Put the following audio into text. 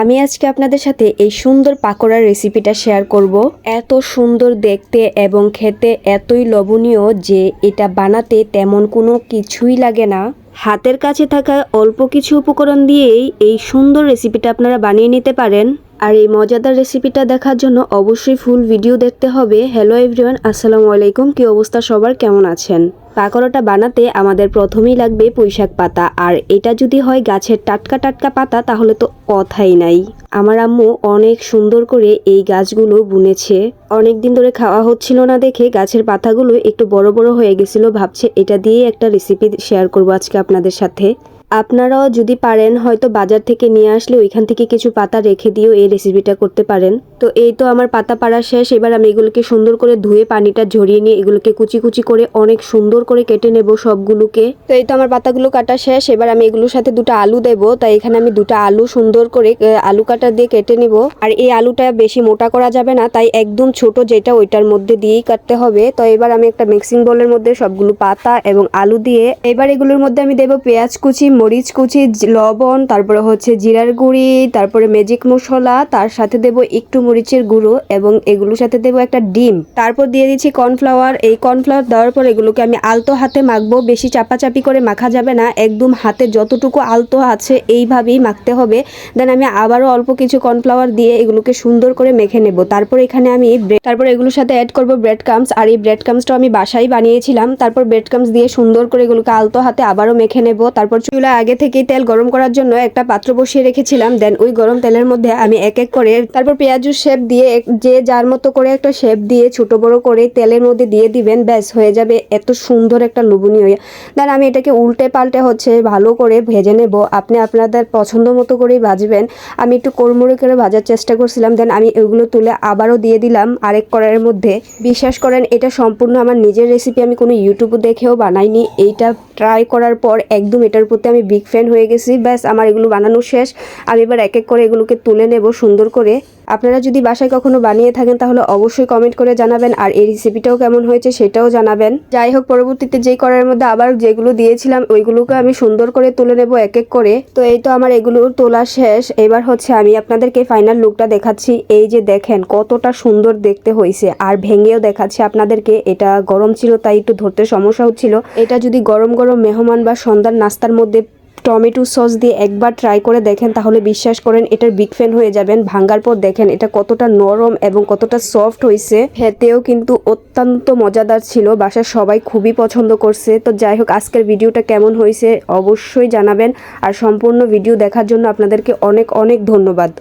আমি আজকে আপনাদের সাথে এই সুন্দর পাকোড়ার রেসিপিটা শেয়ার করব। এত সুন্দর দেখতে এবং খেতে এতই লবণীয় যে এটা বানাতে তেমন কোনো কিছুই লাগে না। হাতের কাছে থাকা অল্প কিছু উপকরণ দিয়েই এই সুন্দর রেসিপিটা আপনারা বানিয়ে নিতে পারেন। আর এই মজাদার রেসিপিটা দেখার জন্য অবশ্যই ফুল ভিডিও দেখতে হবে। হ্যালো এভরিওয়ান আসসালামু আলাইকুম। কি অবস্থা সবার? কেমন আছেন? পাকোড়াটা বানাতে আমাদের প্রথমেই লাগবে পুঁইশাক পাতা। আর এটা যদি হয় গাছের টাটকা টাটকা পাতা, তাহলে তো কথাই নাই। আমার আম্মু অনেক সুন্দর করে এই গাছগুলো বুনেছে। অনেক দিন ধরে খাওয়া হচ্ছিল না দেখে গাছের পাতাগুলো একটু বড় বড় হয়ে গেছিল। ভাবছে এটা দিয়ে একটা রেসিপি শেয়ার করব আজকে আপনাদের সাথে। আপনারাও যদি পারেন, হয়তো বাজার থেকে নিয়ে আসলে ওইখান থেকে কিছু পাতা রেখে দিয়েও এই রেসিপিটা করতে পারেন। তো এই তো আমার পাতা পাড়া শেষ। এবার আমি এগুলোকে সুন্দর করে ধুয়ে পানিটা ঝরিয়ে নিয়ে এগুলোকে কুচি কুচি করে অনেক সুন্দর করে কেটে নেব সবগুলোকে। তো এই তো আমার পাতাগুলো কাটা শেষ। এবার আমি এগুলোর সাথে দুটো আলু দেব। তাই এখানে আমি দুটো আলু সুন্দর করে আলু কাটা দিয়ে কেটে নিব। আর এই আলুটা বেশি মোটা করা যাবে না, তাই একদম ছোট যেটা ওইটার মধ্যে দিয়েই কাটতে হবে। তো এবার আমি একটা মিক্সিং বোলের মধ্যে সবগুলো পাতা এবং আলু দিয়ে, এবার এগুলোর মধ্যে আমি দেবো পেঁয়াজ কুচি মরিচ কুচি লবণ, তারপরে হচ্ছে জিরার গুঁড়ি, তারপরে ম্যাজিক মশলা, তার সাথে দেবো একটু মরিচের গুঁড়ো এবং এগুলোর সাথে দেবো একটা ডিম। তারপর দিয়ে দিচ্ছি কর্নফ্লাওয়ার এই কর্নফ্লাওয়ার দেওয়ার পর এগুলোকে আমি আলতো হাতে মাখবো, বেশি চাপাচাপি করে মাখা যাবে না, একদম হাতে যতটুকু আলতো আছে এইভাবেই মাখতে হবে। দেন আমি আবারও অল্প কিছু কর্নফ্লাওয়ার দিয়ে এগুলোকে সুন্দর করে মেখে নেব। তারপর এখানে আমি তারপর এগুলোর সাথে অ্যাড করব ব্রেড কামস আর এই ব্রেড কামসটা আমি বাসায় বানিয়েছিলাম। তারপর ব্রেড কামস দিয়ে সুন্দর করে এগুলোকে আলতো হাতে আবারও মেখে নেব। তারপর চুলা আগে থেকেই তেল গরম করার জন্য একটা পাত্র বসিয়ে রেখেছিলাম। দেন ওই গরম তেলের মধ্যে আমি এক এক করে তারপর পেঁয়াজুর শেপ দিয়ে যে যার মতো করে একটা শেপ দিয়ে ছোট বড় করে তেলের মধ্যে দিয়ে দিবেন, ব্যাস হয়ে যাবে এত সুন্দর একটা লোভনীয় দেন আমি এটাকে উল্টে পাল্টে হচ্ছে ভালো করে ভেজে নেব। আপনি আপনাদের পছন্দ মতো করেই ভাজবেন। আমি একটু কোরমুড়ে করে ভাজার চেষ্টা করছিলাম। দেন আমি এগুলো তুলে আবারও দিয়ে দিলাম আরেক কড়াইয়ের মধ্যে। বিশ্বাস করেন, এটা সম্পূর্ণ আমার নিজের রেসিপি আমি কোনো ইউটিউব দেখেও বানাইনি। এইটা ট্রাই করার পর একদম এটার প্রতি আমি বিগ ফ্যান হয়ে গেছি। ব্যাস, আমার এগুলো বানানো শেষ। আমি এবার এক এক করে এগুলোকে তুলে নেব সুন্দর করে। আপনারা যদি বাসায় কখনো বানিয়ে থাকেন, তাহলে অবশ্যই কমেন্ট করে জানাবেন আর এই রেসিপিটাও কেমন হয়েছে সেটাও জানাবেন। যাই হোক, পরবর্তীতে যেই করার মধ্যে আবার যেগুলো দিয়েছিলাম, ওইগুলোকে আমি সুন্দর করে তুলে নেব এক এক করে। তো এই তো আমার এগুলো তোলা শেষ। এবার হচ্ছে আমি আপনাদেরকে ফাইনাল লুকটা দেখাচ্ছি। এই যে দেখেন, কতটা সুন্দর দেখতে হয়েছে আর ভেঙেও দেখাচ্ছি আপনাদেরকে। এটা গরম ছিল, তাই একটু ধরতে সমস্যা হচ্ছিল এটা যদি গরম গরম মেহমান বা সন্ধ্যার নাস্তার মধ্যে টমেটো সস দিয়ে একবার ট্রাই করে দেখেন, তাহলে বিশ্বাস করেন এটার বিগ ফ্যান হয়ে যাবেন। ভাঙ্গার পর দেখেন, এটা কতটা নরম এবং কতটা সফট হয়েছে খেতেও কিন্তু অত্যন্ত মজাদার ছিল, বাসার সবাই খুবই পছন্দ করছে। তো যাই হোক, আজকের ভিডিওটা কেমন হয়েছে অবশ্যই জানাবেন। আর সম্পূর্ণ ভিডিও দেখার জন্য আপনাদেরকে অনেক অনেক ধন্যবাদ।